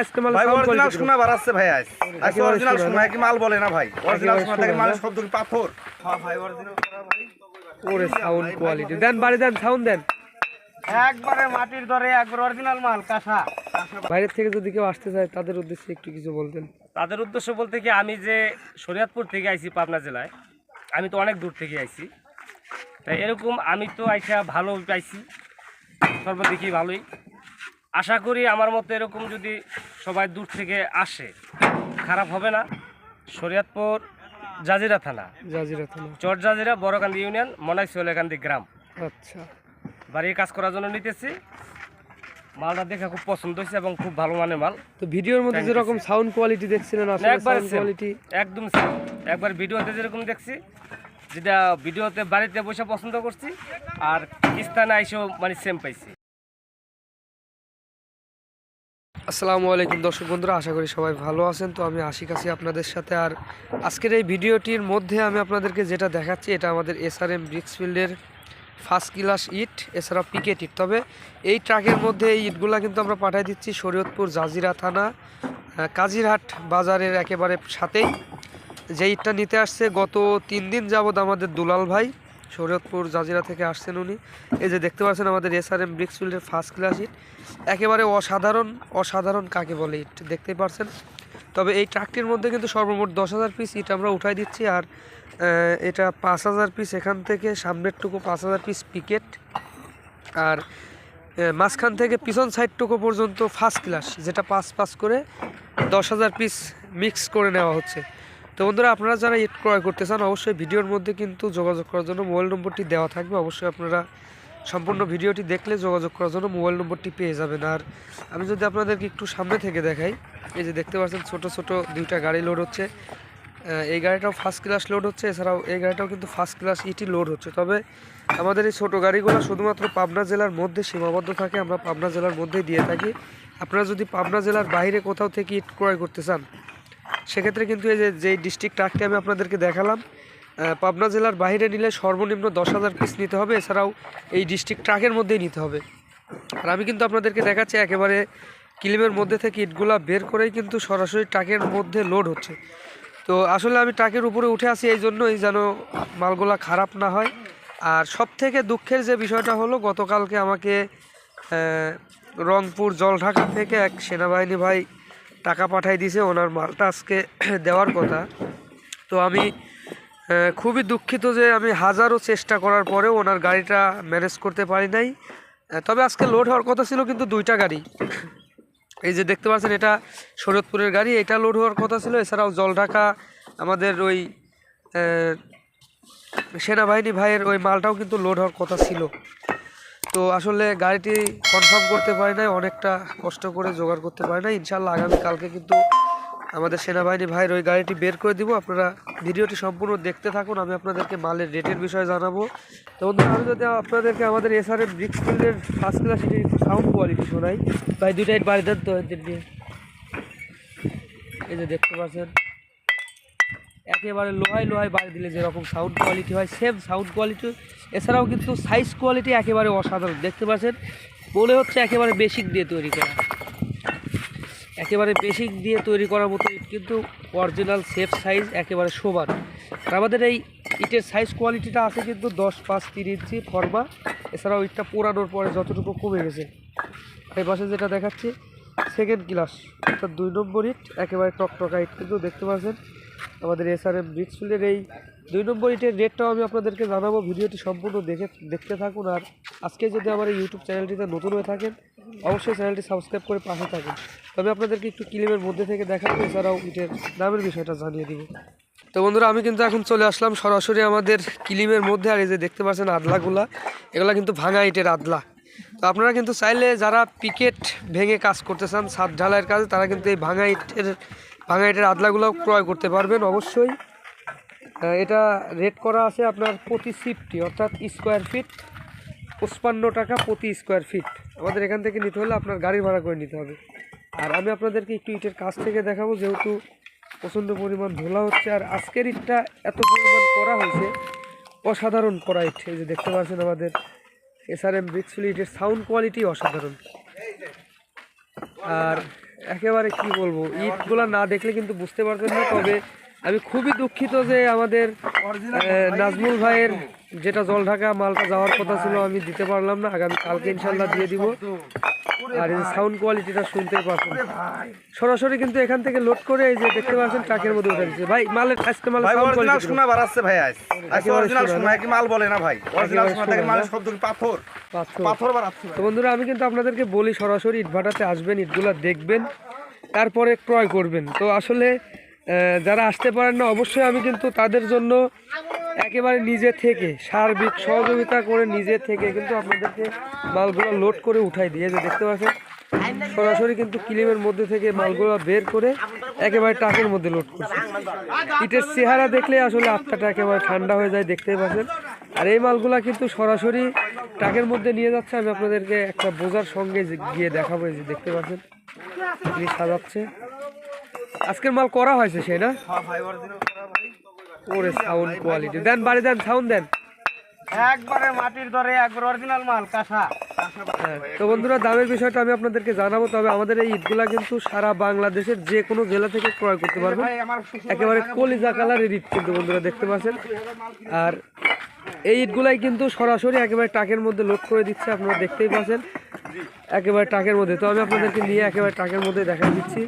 আজকে মাল ভাই অরিজিনাল quality সোনা বাড়াচ্ছে ভাই আজ। আজ অরিজিনাল সোনা সোনা কি মাল বলে না ভাই। অরিজিনাল সোনা থেকে মাল সব দূর পাথর। হ্যাঁ ভাই অরিজিনাল সোনা ভাই। ওরে সাউন্ড কোয়ালিটি দেন বাড়ি দেন সাউন্ড দেন। একবারে মাটির দরে একবার অরিজিনাল মাল কাঁসা। বাইরের থেকে যদি কেউ আসতে চায় তাদের উদ্দেশ্যে একটু কিছু বলতেন। তাদের উদ্দেশ্য বলতে কি আমি যে শরীয়তপুর থেকে আইছি পাবনা জেলায় আমি তো অনেক দূর থেকে আইছি। তাই এরকম আমি তো আইসা ভালো পাইছি। সর্বদিকই ভালোই। আশা করি আমার মতো এরকম যদি সবাই দূর থেকে আসে। খারাপ হবে না। শরীয়তপুর জাজিরা থানা। জাজিরা থানা। চর জাজিরা বড়কান্দি ইউনিয়ন মনাই সোলেকান্দি গ্রাম। আচ্ছা। বাড়ির কাজ করার জন্য নিতেছি। মালটা দেখে খুব পছন্দ হয়েছে এবং খুব ভালো মানের মাল। তো ভিডিওর মধ্যে যেরকম সাউন্ড কোয়ালিটি দেখছিলেন একবার কোয়ালিটি একদম একবার ভিডিওতে যেরকম দেখছি যেটা ভিডিওতে বাড়িতে বসে পছন্দ করছি আর স্থানে আইসেও মানে সেম পাইছি। আসসালামু আলাইকুম দর্শক বন্ধুরা, আশা করি সবাই ভালো আছেন। তো আমি আশিক আছি আপনাদের সাথে। আর আজকের এই ভিডিওটির মধ্যে আমি আপনাদেরকে যেটা দেখাচ্ছি, এটা আমাদের এসআরএম ব্রিক্সফিল্ডের ফার্স্ট ক্লাস ইট এছাড়া পিকেট ইট। তবে এই ট্রাকের মধ্যে এই ইটগুলা কিন্তু আমরা পাঠিয়ে দিচ্ছি শরীয়তপুর জাজিরা থানা কাজিরহাট বাজারের একেবারে সাথেই। যে ইটটা নিতে আসছে, গত তিন দিন যাবৎ আমাদের দুলাল ভাই শরীয়তপুর জাজিরা থেকে আসছেন উনি। এই যে দেখতে পাচ্ছেন আমাদের এস আর এসআরএম ব্রিক্সফিল্ডের ফার্স্ট ক্লাস ইট একেবারে অসাধারণ অসাধারণ কাকে বলে ইট দেখতেই পারছেন তবে এই ট্রাকটির মধ্যে কিন্তু সর্বমোট দশ হাজার পিস ইট আমরা উঠাই দিচ্ছি আর এটা পাঁচ হাজার পিস এখান থেকে সামনেরটুকু পাঁচ হাজার পিস পিকেট আর মাঝখান থেকে পিছন সাইডটুকু পর্যন্ত ফার্স্ট ক্লাস যেটা পাঁচ পাঁচ করে দশ হাজার পিস মিক্স করে নেওয়া হচ্ছে। তো বন্ধুরা, আপনারা যারা ইট ক্রয় করতে চান, অবশ্যই ভিডিওর মধ্যে কিন্তু যোগাযোগ করার জন্য মোবাইল নম্বরটি দেওয়া থাকবে। অবশ্যই আপনারা সম্পূর্ণ ভিডিওটি দেখলে যোগাযোগ করার জন্য মোবাইল নম্বরটি পেয়ে যাবেন। আর আমি যদি আপনাদেরকে একটু সামনে থেকে দেখাই, এই যে দেখতে পাচ্ছেন, ছোট ছোট দুইটা গাড়ি লোড হচ্ছে। এই গাড়িটাও ফার্স্ট ক্লাস লোড হচ্ছে, এছাড়াও এই গাড়িটাও কিন্তু ফার্স্ট ক্লাস ইটি লোড হচ্ছে। তবে আমাদের এই ছোটো গাড়িগুলো শুধুমাত্র পাবনা জেলার মধ্যে সীমাবদ্ধ থাকে, আমরা পাবনা জেলার মধ্যেই দিয়ে থাকি। আপনারা যদি পাবনা জেলার বাইরে কোথাও থেকে ইট ক্রয় করতে চান সেক্ষেত্রে কিন্তু এই যে, যেই ডিস্ট্রিক্ট ট্রাকটি আমি আপনাদেরকে দেখালাম পাবনা জেলার বাইরে নিলে সর্বনিম্ন দশ হাজার পিস নিতে হবে, এছাড়াও এই ডিস্ট্রিক্ট ট্রাকের মধ্যেই নিতে হবে। আর আমি কিন্তু আপনাদেরকে দেখাচ্ছি, একেবারে কিলিমের মধ্যে থেকে ইটগুলা বের করেই কিন্তু সরাসরি ট্রাকের মধ্যে লোড হচ্ছে। তো আসলে আমি ট্রাকের উপরে উঠে আসি এই জন্যই যেন মালগুলা খারাপ না হয়। আর সব থেকে দুঃখের যে বিষয়টা হলো, গতকালকে আমাকে রংপুর জলঢাকা থেকে এক সেনাবাহিনী ভাই টাকা পাঠাই দিয়েছে ওনার মালটা আজকে দেওয়ার কথা। তো আমি খুবই দুঃখিত যে আমি হাজারো চেষ্টা করার পরেও ওনার গাড়িটা ম্যানেজ করতে পারি নাই। তবে আজকে লোড হওয়ার কথা ছিল কিন্তু দুইটা গাড়ি। এই যে দেখতে পাচ্ছেন, এটা শরৎপুরের গাড়ি, এটা লোড হওয়ার কথা ছিল। এছাড়াও জলঢাকা, আমাদের ওই সেনাবাহিনী ভাইয়ের ওই মালটাও কিন্তু লোড হওয়ার কথা ছিল। তো আসলে গাড়িটি কনফার্ম করতে পারি নাই, অনেকটা কষ্ট করে জোগাড় করতে পারি নাই। ইনশাল্লাহ আগামীকালকে কিন্তু আমাদের সেনাবাহিনী ভাইয়ের ওই গাড়িটি বের করে দিব। আপনারা ভিডিওটি সম্পূর্ণ দেখতে থাকুন, আমি আপনাদেরকে মালের রেটের বিষয়ে জানাব। তো বন্ধুরা, আমি যদি আপনাদেরকে আমাদের এসআরএম ব্রিক্স ফিল্ডের ফার্স্ট ক্লাস সিটির সাউন্ড কোয়ালিটি শোনাই। ভাই দুইটাই বাড়ি দেন তো এই যে দেখতে পাচ্ছেন। একেবারে লোহাই লোহাই বাড়ি দিলে যেরকম সাউন্ড কোয়ালিটি হয় সেম সাউন্ড কোয়ালিটি এছাড়াও কিন্তু সাইজ কোয়ালিটি একেবারে অসাধারণ। দেখতে পাচ্ছেন? মনে হচ্ছে একেবারে বেসিক দিয়ে তৈরি করা। একেবারে বেসিক দিয়ে তৈরি করার মতো ইট কিন্তু অরিজিনাল সেফ সাইজ একেবারে আর আমাদের এই ইটের সাইজ কোয়ালিটিটা আছে কিন্তু দশ পাঁচ তিন ইঞ্চি ফর্মা। এছাড়াও ইটটা পোড়ানোর পরে যতটুকু কমে গেছে। এই পাশে যেটা দেখাচ্ছি সেকেন্ড ক্লাস অর্থাৎ দুই নম্বর ইট, একেবারে টকটকা ইট কিন্তু দেখতে পাচ্ছেন। আমাদের এসআরএম ব্রিক্সফিল্ডের এই দুই নম্বর ইটের রেটটাও আমি আপনাদেরকে জানাব। ভিডিওটি সম্পূর্ণ দেখে, দেখতে থাকুন আর আজকে যদি আমার এই ইউটিউব চ্যানেলটিতে নতুন হয়ে থাকেন, অবশ্যই চ্যানেলটি সাবস্ক্রাইব করে পাশে থাকুন। তবে আপনাদেরকে একটু ক্লিমের মধ্যে থেকে দেখাবো, এছাড়াও ইটের দামের বিষয়টা জানিয়ে দিব। তো বন্ধুরা, আমি কিন্তু এখন চলে আসলাম সরাসরি আমাদের কিলিমের মধ্যে। আর এই যে দেখতে পাচ্ছেন আদলাগুলা, এগুলা কিন্তু ভাঙা ইটের আদলা। তো আপনারা কিন্তু চাইলে যারা পিকেট ভেঙে কাজ করতে চান ছাদ ঢালাইয়ের কাজে, তারা কিন্তু এই ভাঙা ইটের ভাঙা ইটের আদলাগুলো ক্রয় করতে পারবেন অবশ্যই। এটা রেট করা আছে আপনার প্রতি সিফটি, অর্থাৎ স্কোয়ার ফিট। পঁচপান্ন টাকা প্রতি স্কোয়ার ফিট। আমাদের এখান থেকে নিতে হলে আপনার গাড়ি ভাড়া করে নিতে হবে। আর আমি আপনাদেরকে একটু ইটের কাছ থেকে দেখাবো, যেহেতু প্রচণ্ড পরিমাণ ধোলা হচ্ছে, আর আজকের ইটটা এত পরিমাণ করা হয়েছে, অসাধারণ করা ইট। এই যে দেখতে পাচ্ছেন আমাদের এসআরএম ব্রিক্সফিল ইটের সাউন্ড কোয়ালিটি অসাধারণ। আর একেবারে কি বলব? ইটগুলো না দেখলে কিন্তু বুঝতে পারবেন না। তবে আমি খুবই দুঃখিত যে আমাদের নাজমুল ভাইয়ের যেটা জল ঢাকা মালটা যাওয়ার কথা ছিল আমি দিতে পারলাম না। আগামী কালকে ইনশাল্লাহ দিয়ে দিব। আর এই সাউন্ড কোয়ালিটিটা শুনতে পারছেন সরাসরি কিন্তু এখান থেকে লোড করে এই যে দেখতে পাচ্ছেন ট্রাকের মধ্যে উঠে দিচ্ছে ভাই মালের আজকে ভাই সাউন্ড কোয়ালিটি সোনা বাড়াচ্ছে ভাই আজ। আজ অরিজিনাল সোনা? কি মাল বলে না ভাই। অরিজিনাল সোনা থেকে মাল শব্দ কি পাথর। পাথর। বাড়াচ্ছে তো বন্ধুরা আমি কিন্তু আপনাদেরকে বলি সরাসরি ইটভাটাতে আসবেন ইটগুলা দেখবেন তারপরে ক্রয় করবেন। তো আসলে আহ, যারা আসতে পারেন না অবশ্যই আমি কিন্তু তাদের জন্য একেবারে নিজে থেকে সার্বিক সহযোগিতা করে নিজে থেকে কিন্তু আপনাদেরকে মালগুলো লোড করে উঠাই দিয়ে যে দেখতে পাচ্ছেন? সরাসরি কিন্তু কিলিমের মধ্যে থেকে মালগুলো বের করে একেবারে ট্রাকের মধ্যে লোড করছে। ইটের চেহারা দেখলে আসলে আত্মাটা একেবারে ঠান্ডা হয়ে যায়, দেখতেই পাচ্ছেন? আর এই মালগুলা কিন্তু সরাসরি ট্রাকের মধ্যে নিয়ে যাচ্ছে। আমি আপনাদেরকে একটা বোঝার সঙ্গে গিয়ে দেখাবো যে দেখতে পাচ্ছেন? সাজাচ্ছে? আজকের মাল করা হয়েছে সেই না হ্যাঁ ভাই অরিজিনাল সোনা ভাই ওরে সাউন্ড কোয়ালিটি দেন বাড়ি দেন সাউন্ড দেন। একবারে মাটির দরে একবার অরিজিনাল মাল কাঁসা। হ্যাঁ, তো বন্ধুরা দামের বিষয়টা আমি আপনাদেরকে জানাব তবে আমাদের এই ইটগুলা কিন্তু সারা বাংলাদেশের যে কোনো জেলা থেকে ক্রয় করতে পারবেন। একেবারে কলিজা কালারের ইট কিন্তু বন্ধুরা দেখতে পাচ্ছেন। আর এই ইটগুলাই কিন্তু সরাসরি একেবারে টাকের মধ্যে লোড করে দিচ্ছে আপনারা দেখতেই পাচ্ছেন। একেবারে টাকের মধ্যে। তো আমি আপনাদেরকে নিয়ে একেবারে টাকের মধ্যে দেখা দিচ্ছি।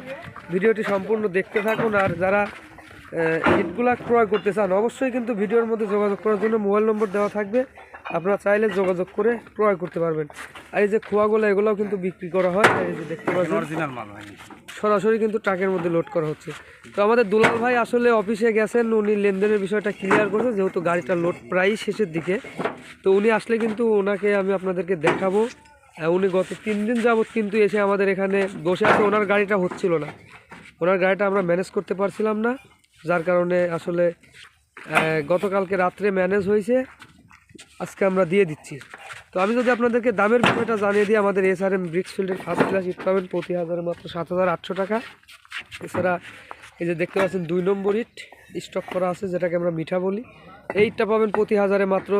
ভিডিওটি সম্পূর্ণ দেখতে থাকুন আর যারা ইটগুলা ক্রয় করতে চান অবশ্যই কিন্তু ভিডিওর মধ্যে যোগাযোগ করার জন্য মোবাইল নম্বর দেওয়া থাকবে। আপনারা চাইলে যোগাযোগ করে ক্রয় করতে পারবেন। আর এই যে খোয়াগুলো এগুলোও কিন্তু বিক্রি করা হয়। এই যে দেখতে পাচ্ছেন অরিজিনাল মাল সরাসরি কিন্তু ট্রাকের মধ্যে লোড করা হচ্ছে। তো আমাদের দুলাল ভাই আসলে অফিসে গেছেন উনি লেনদেনের বিষয়টা ক্লিয়ার করছে যেহেতু গাড়িটা লোড প্রায় শেষের দিকে। তো উনি আসলে কিন্তু ওনাকে আমি আপনাদেরকে দেখাবো। উনি গত তিন দিন যাবৎ কিন্তু এসে আমাদের এখানে বসে আছে। ওনার গাড়িটা হচ্ছিল না। ওনার গাড়িটা আমরা ম্যানেজ করতে পারছিলাম না। যার কারণে আসলে গতকালকে রাত্রে ম্যানেজ হয়েছে। আজকে আমরা দিয়ে দিচ্ছি। তো আমি যদি আপনাদেরকে দামের বিষয়টা জানিয়ে দিই, আমাদের এস আর এম ব্রিক্সফিল্ডের ফার্স্ট ক্লাস ইট পাবেন প্রতি হাজারে মাত্র সাত হাজার আটশো টাকা। এছাড়া এই যে দেখতে পাচ্ছেন, দুই নম্বর ইট স্টক করা আছে, যেটাকে আমরা মিঠা বলি। এই ইটটা পাবেন প্রতি হাজারে মাত্র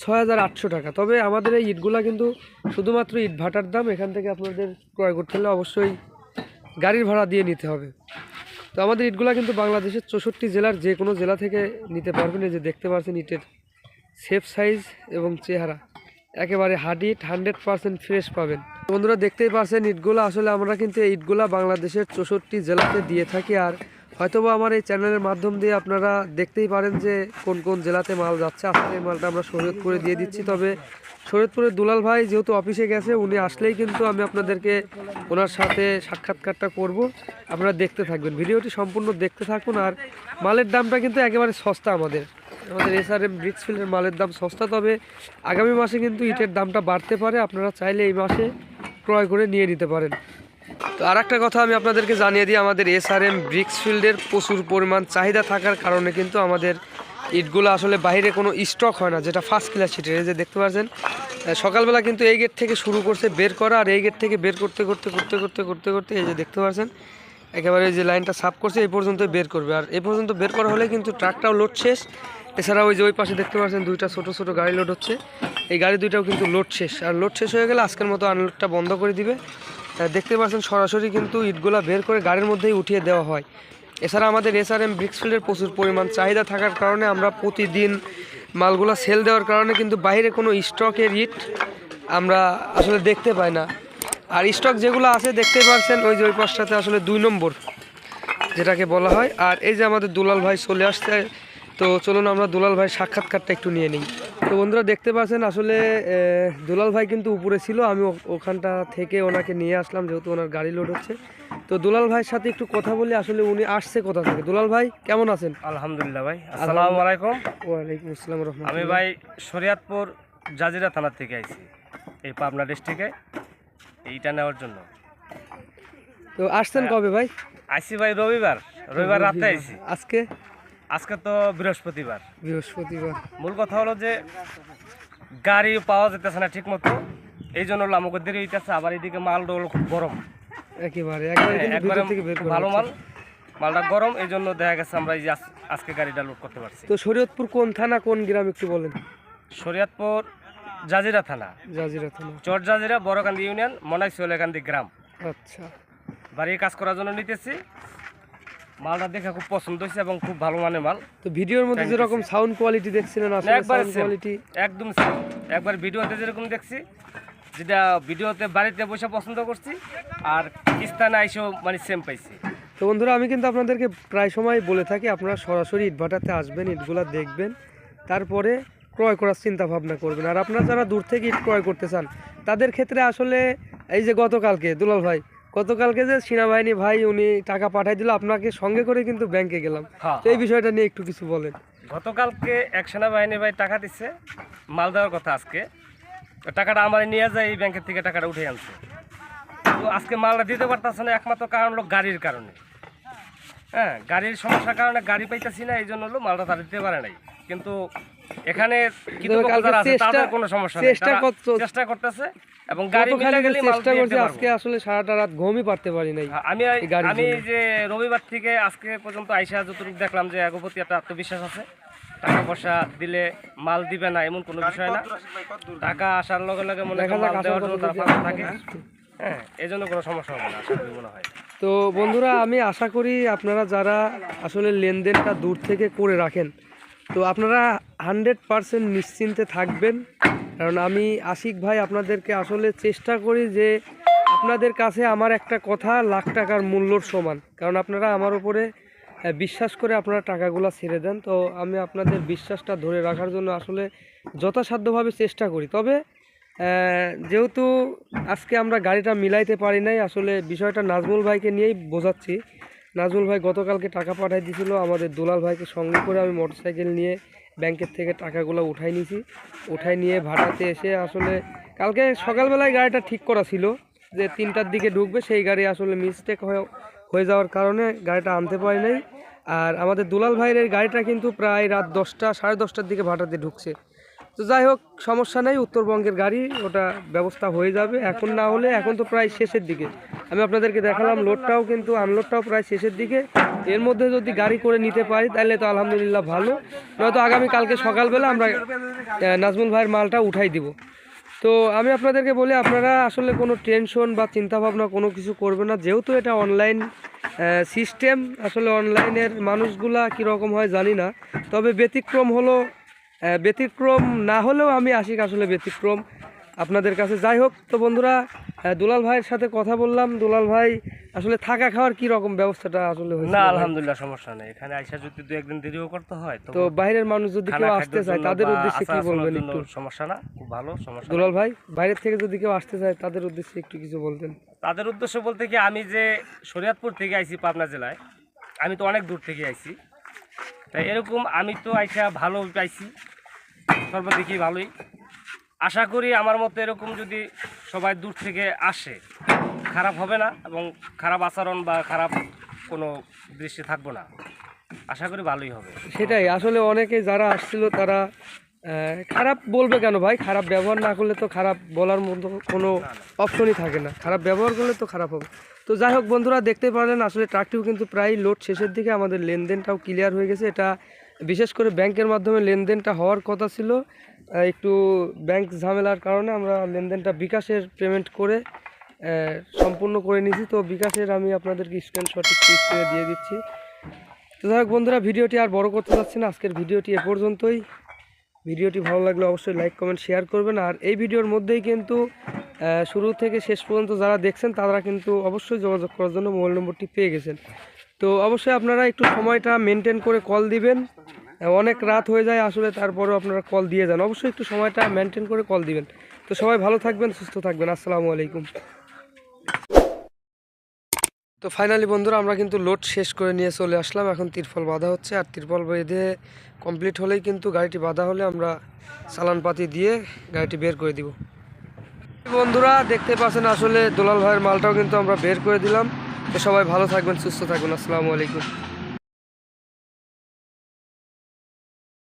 ছয় হাজার আটশো টাকা। তবে আমাদের এই ইটগুলা কিন্তু শুধুমাত্র ইট ভাটার দাম, এখান থেকে আপনাদের ক্রয় করতে হলে অবশ্যই গাড়ির ভাড়া দিয়ে নিতে হবে। তো আমাদের ইটগুলা কিন্তু বাংলাদেশের চৌষট্টি জেলার যে কোনো জেলা থেকে নিতে পারবেন। এই যে দেখতে পাচ্ছেন ইটের সেফ সাইজ এবং চেহারা। একেবারে হার্ড ইট হান্ড্রেড পারসেন্ট ফ্রেশ পাবেন বন্ধুরা দেখতেই পারছেন ইটগুলো। আসলে আমরা কিন্তু এই ইটগুলা বাংলাদেশের চৌষট্টি জেলাতে দিয়ে থাকি। আর হয়তোবা আমার এই চ্যানেলের মাধ্যম দিয়ে আপনারা দেখতেই পারেন যে কোন কোন জেলাতে মাল যাচ্ছে। আজকে মালটা আমরা শরীয়তপুরে দিয়ে দিচ্ছি। তবে শরীয়তপুরের দুলাল ভাই যেহেতু অফিসে গেছে, উনি আসলেই কিন্তু আমি আপনাদেরকে ওনার সাথে সাক্ষাৎকারটা করব। আপনারা দেখতে থাকবেন। ভিডিওটি সম্পূর্ণ দেখতে থাকুন। আর মালের দামটা কিন্তু একেবারে সস্তা আমাদের। আমাদের এস আর এম ব্রিক্সফিল্ডের মালের দাম সস্তা। তবে আগামী মাসে কিন্তু ইটের দামটা বাড়তে পারে। আপনারা চাইলে এই মাসে ক্রয় করে নিয়ে নিতে পারেন। তো আর একটা কথা আমি আপনাদেরকে জানিয়ে দিই, আমাদের এস আর এম ব্রিক্সফিল্ডের প্রচুর পরিমাণ চাহিদা থাকার কারণে কিন্তু আমাদের ইটগুলো আসলে বাইরে কোনো স্টক হয় না, যেটা ফার্স্ট ক্লাস ইটের এই যে দেখতে পাচ্ছেন সকালবেলা কিন্তু এই গেট থেকে শুরু করছে বের করা, আর এই গেট থেকে বের করতে করতে করতে করতে করতে করতে এই যে দেখতে পাচ্ছেন একেবারে যে লাইনটা সাফ করছে, এই পর্যন্ত বের করবে। আর এই পর্যন্ত বের করা হলে কিন্তু ট্রাকটাও লোড শেষ, এছাড়া ওই যে ওই পাশে দেখতে পাচ্ছেন দুইটা ছোট ছোট গাড়ি লোড হচ্ছে, এই গাড়ি দুইটাও কিন্তু লোড শেষ। আর লোড শেষ হয়ে গেলে আজকের মতো আনলোডটা বন্ধ করে দিবে। দেখতে পাচ্ছেন, সরাসরি কিন্তু ইটগুলা বের করে গাড়ির মধ্যেই উঠিয়ে দেওয়া হয়। এছাড়া আমাদের এস আর এম ব্রিক্সফিল্ডের প্রচুর পরিমাণ চাহিদা থাকার কারণে আমরা প্রতিদিন মালগুলা সেল দেওয়ার কারণে কিন্তু বাইরে কোনো স্টকের ইট আমরা আসলে দেখতে পাই না। আর স্টক যেগুলো আছে, দেখতে পাচ্ছেন, ওই যে ওই পাশটাতে আসলে দুই নম্বর, যেটাকে বলা হয়। আর এই যে আমাদের দুলাল ভাই চলে আসছে তো চলুন আমরা দুলাল ভাই সাক্ষাৎকারটা একটু নিয়ে নিই। তো বন্ধুরা দেখতে পাচ্ছেন আসলে দুলাল ভাই কিন্তু উপরে ছিল আমি ওখানটা থেকে ওনাকে নিয়ে আসলাম যেহেতু ওনার গাড়ি লোড হচ্ছে। তো দুলাল ভাইয়ের সাথে একটু কথা বলি আসলে উনি আসছে কোথা থেকে? দুলাল ভাই কেমন আছেন? আলহামদুলিল্লাহ ভাই আসসালামু আলাইকুম। ওয়ালাইকুম আসসালাম রহমান আমি ভাই শরিয়াতপুর জাজিরা থানা থেকে আইছি এই পাবনা ডিস্ট্রিক্টে এইটা নেওয়ার জন্য। তো আসছেন কবে ভাই? আইসি ভাই রবিবার রবিবার। রাতে আইছি। আজকে? আজকে তো বৃহস্পতিবার। বৃহস্পতিবার। মূল কথা হলো যে গাড়ি পাওয়া যেতেছে না ঠিক মতো এই জন্য আমাকে দেরি হইতেছে আবার এদিকে মাল হলো খুব গরম। একেবারে একবারে ভালো মাল মালটা গরম এই জন্য দেখা গেছে আমরা এই আজ- আজকে গাড়িটা লোড করতে পারছি। তো শরীয়তপুর কোন থানা কোন গ্রাম একটু বলেন। শরিয়াতপুর জাজিরা থানা। জাজিরা থানা। চর জাজিরা বড়কান্দি ইউনিয়ন মনাই সোলেকান্দি গ্রাম। আচ্ছা। বাড়ির কাজ করার জন্য নিতেছি। মালটা দেখে খুব পছন্দ হয়েছে এবং খুব ভালো মানের মাল। তো ভিডিওর মধ্যে যেরকম সাউন্ড কোয়ালিটি দেখছিলেন একবারে কোয়ালিটি একদম একবার ভিডিওতে যেরকম দেখছি যেটা ভিডিওতে বাড়িতে বসে পছন্দ করছি আর স্থানে আইসেও মানে সেম পাইছি। তো বন্ধুরা আমি কিন্তু আপনাদেরকে প্রায় সময় বলে থাকি আপনারা সরাসরি ইটভাটাতে আসবেন ইটগুলা দেখবেন তারপরে ক্রয় করার চিন্তা ভাবনা করবেন। আর আপনারা যারা দূর থেকে ইট ক্রয় করতে চান তাদের ক্ষেত্রে আসলে এই যে গতকালকে দুলাল ভাই গতকালকে যে সেনাবাহিনী ভাই উনি টাকা পাঠাই দিল আপনাকে সঙ্গে করে কিন্তু ব্যাংকে গেলাম। এই বিষয়টা নিয়ে একটু কিছু বলেন। গতকালকে এক সেনাবাহিনী ভাই টাকা দিচ্ছে মাল দেওয়ার কথা আজকে। টাকাটা আমার নিয়ে যায় এই ব্যাংকের থেকে টাকাটা উঠে আনছে। তো আজকে মালটা দিতে পারতেছে না একমাত্র কারণ হলো গাড়ির কারণে। হ্যাঁ গাড়ির সমস্যার কারণে গাড়ি পাইতেছি না এই জন্য হলো মালটা তারা দিতে পারে নাই। কিন্তু এখানে চেষ্টা- কোনো সমস্যা চেষ্টা চেষ্টা করতেছে এবং গাড়ি মিলে গেলে চেষ্টা করছি আজকে আসলে সারাটা রাত ঘুমই পারতে পারি নাই হ্যাঁ, আমি আমি যে রবিবার থেকে আজকে পর্যন্ত আইসা যতটুকু দেখলাম যে আগপতি একটা আত্মবিশ্বাস আছে। টাকা পয়সা দিলে মাল দিবে না এমন কোনো বিষয় না। টাকা আসার লগে লগে মনে দেখা করেন মাল দেওয়ার জন্য তারা থাকে। হ্যাঁ এই জন্য কোনো সমস্যা হবে না আশা করি মনে হয়। তো বন্ধুরা আমি আশা করি আপনারা যারা আসলে লেনদেনটা দূর থেকে করে রাখেন তো আপনারা হান্ড্রেড পারসেন্ট নিশ্চিন্তে থাকবেন। কারণ আমি আশিক ভাই আপনাদেরকে আসলে চেষ্টা করি যে আপনাদের কাছে আমার একটা কথা লাখ টাকার মূল্যর সমান। কারণ আপনারা আমার উপরে বিশ্বাস করে আপনারা টাকাগুলো ছেড়ে দেন। তো আমি আপনাদের বিশ্বাসটা ধরে রাখার জন্য আসলে যথাসাধ্যভাবে চেষ্টা করি। তবে যেহেতু আজকে আমরা গাড়িটা মিলাইতে পারি নাই, আসলে বিষয়টা নাজমুল ভাইকে নিয়েই বোঝাচ্ছি। নাজমুল ভাই গতকালকে টাকা পাঠাই দিয়েছিল। আমাদের দুলাল ভাইকে সঙ্গে করে আমি মোটরসাইকেল নিয়ে ব্যাংকের থেকে টাকাগুলো উঠাই নিয়েছি। উঠাই নিয়ে ভাড়াতে এসে আসলে কালকে সকালবেলায় গাড়িটা ঠিক করা ছিল যে তিনটার দিকে ঢুকবে, সেই গাড়ি আসলে মিস্টেক হয়ে যাওয়ার কারণে গাড়িটা আনতে পারি নাই। আর আমাদের দুলাল ভাইয়ের গাড়িটা কিন্তু প্রায় রাত দশটা, সাড়ে দশটার দিকে ভাটাতে ঢুকছে। তো যাই হোক, সমস্যা নেই, উত্তরবঙ্গের গাড়ি, ওটা ব্যবস্থা হয়ে যাবে। এখন না হলে, এখন তো প্রায় শেষের দিকে। আমি আপনাদেরকে দেখালাম লোডটাও কিন্তু আনলোডটাও প্রায় শেষের দিকে। এর মধ্যে যদি গাড়ি করে নিতে পারি, তাহলে তো আলহামদুলিল্লাহ ভালো। নয়তো আগামী কালকে সকালবেলা আমরা নাজমুল ভাইয়ের মালটা উঠাই দিব। তো আমি আপনাদেরকে বলি, আপনারা আসলে কোনো টেনশন বা চিন্তাভাবনা কোনো কিছু করবে না। যেহেতু এটা অনলাইন সিস্টেম আসলে অনলাইনের মানুষগুলা কীরকম হয় জানি না। তবে ব্যতিক্রম হলো ব্যতিক্রম না হলেও আমি আশিক আসলে ব্যতিক্রম। আপনাদের কাছে যাই হোক তো বন্ধুরা দুলাল ভাইয়ের সাথে কথা বললাম। দুলাল ভাই আসলে থাকা খাওয়ার কি রকম ব্যবস্থাটা আসলে হয়েছে না আলহামদুলিল্লাহ সমস্যা নেই। এখানে আইসা যদি দু একদিন দেরিও করতে হয় তো তো বাইরের মানুষ যদি কেউ আসতে চায় তাদের উদ্দেশ্যে কি বলবেন একটু? সমস্যা না খুব ভালো সমস্যা দুলাল ভাই বাইরের থেকে যদি কেউ আসতে চায় তাদের উদ্দেশ্যে একটু কিছু বলতেন। তাদের উদ্দেশ্য বলতে কি আমি যে শরীয়তপুর থেকে আইছি পাবনা জেলায় আমি তো অনেক দূর থেকে আইছি। তাই এরকম আমি তো আইসা ভালো পাইছি। সর্বদিকই ভালোই। আশা করি আমার মতো এরকম যদি সবাই দূর থেকে আসে খারাপ হবে না এবং খারাপ আচরণ বা খারাপ কোনো দৃশ্যে থাকব না। আশা করি ভালোই হবে। সেটাই আসলে অনেকে যারা আসছিল তারা খারাপ বলবে কেন ভাই? খারাপ ব্যবহার না করলে তো খারাপ বলার মতো কোনো অপশনই থাকে না। খারাপ ব্যবহার করলে তো খারাপ হবে। তো যাই হোক বন্ধুরা, দেখতে পারলেন, আসলে ট্রাকটিও কিন্তু প্রায় লোড শেষের দিকে, আমাদের লেনদেনটাও ক্লিয়ার হয়ে গেছে। এটা বিশেষ করে ব্যাংকের মাধ্যমে লেনদেনটা হওয়ার কথা ছিল। একটু ব্যাংক ঝামেলার কারণে আমরা লেনদেনটা বিকাশের পেমেন্ট করে সম্পূর্ণ করে নিয়েছি। তো বিকাশের আমি আপনাদেরকে স্ক্রিনশট স্ক্রিনে দিয়ে দিচ্ছি। তো যাই হোক বন্ধুরা, ভিডিওটি আর বড় করতে যাচ্ছি না। আজকের ভিডিওটি এ পর্যন্তই। ভিডিওটি ভালো লাগলে অবশ্যই লাইক কমেন্ট শেয়ার করবেন। আর এই ভিডিওর মধ্যেই কিন্তু শুরু থেকে শেষ পর্যন্ত যারা দেখছেন, তারা কিন্তু অবশ্যই যোগাযোগ করার জন্য মোবাইল নম্বরটি পেয়ে গেছেন। তো অবশ্যই আপনারা একটু সময়টা মেনটেন করে কল দিবেন। অনেক রাত হয়ে যায় আসলে, তারপরেও আপনারা কল দিয়ে যান। অবশ্যই একটু সময়টা মেনটেন করে কল দিবেন। তো সবাই ভালো থাকবেন, সুস্থ থাকবেন। আসসালামু আলাইকুম। তো ফাইনালি বন্ধুরা, আমরা কিন্তু লোড শেষ করে নিয়ে চলে আসলাম। এখন তিরফল বাধা হচ্ছে, আর তিরফল বেঁধে কমপ্লিট হলেই কিন্তু গাড়িটি বাঁধা হলে আমরা চালানপাতি দিয়ে গাড়িটি বের করে দিব। বন্ধুরা, দেখতে পাচ্ছেন আসলে দোলাল ভাইয়ের মালটাও কিন্তু আমরা বের করে দিলাম। তো সবাই ভালো থাকবেন, সুস্থ থাকবেন। আসসালামু আলাইকুম।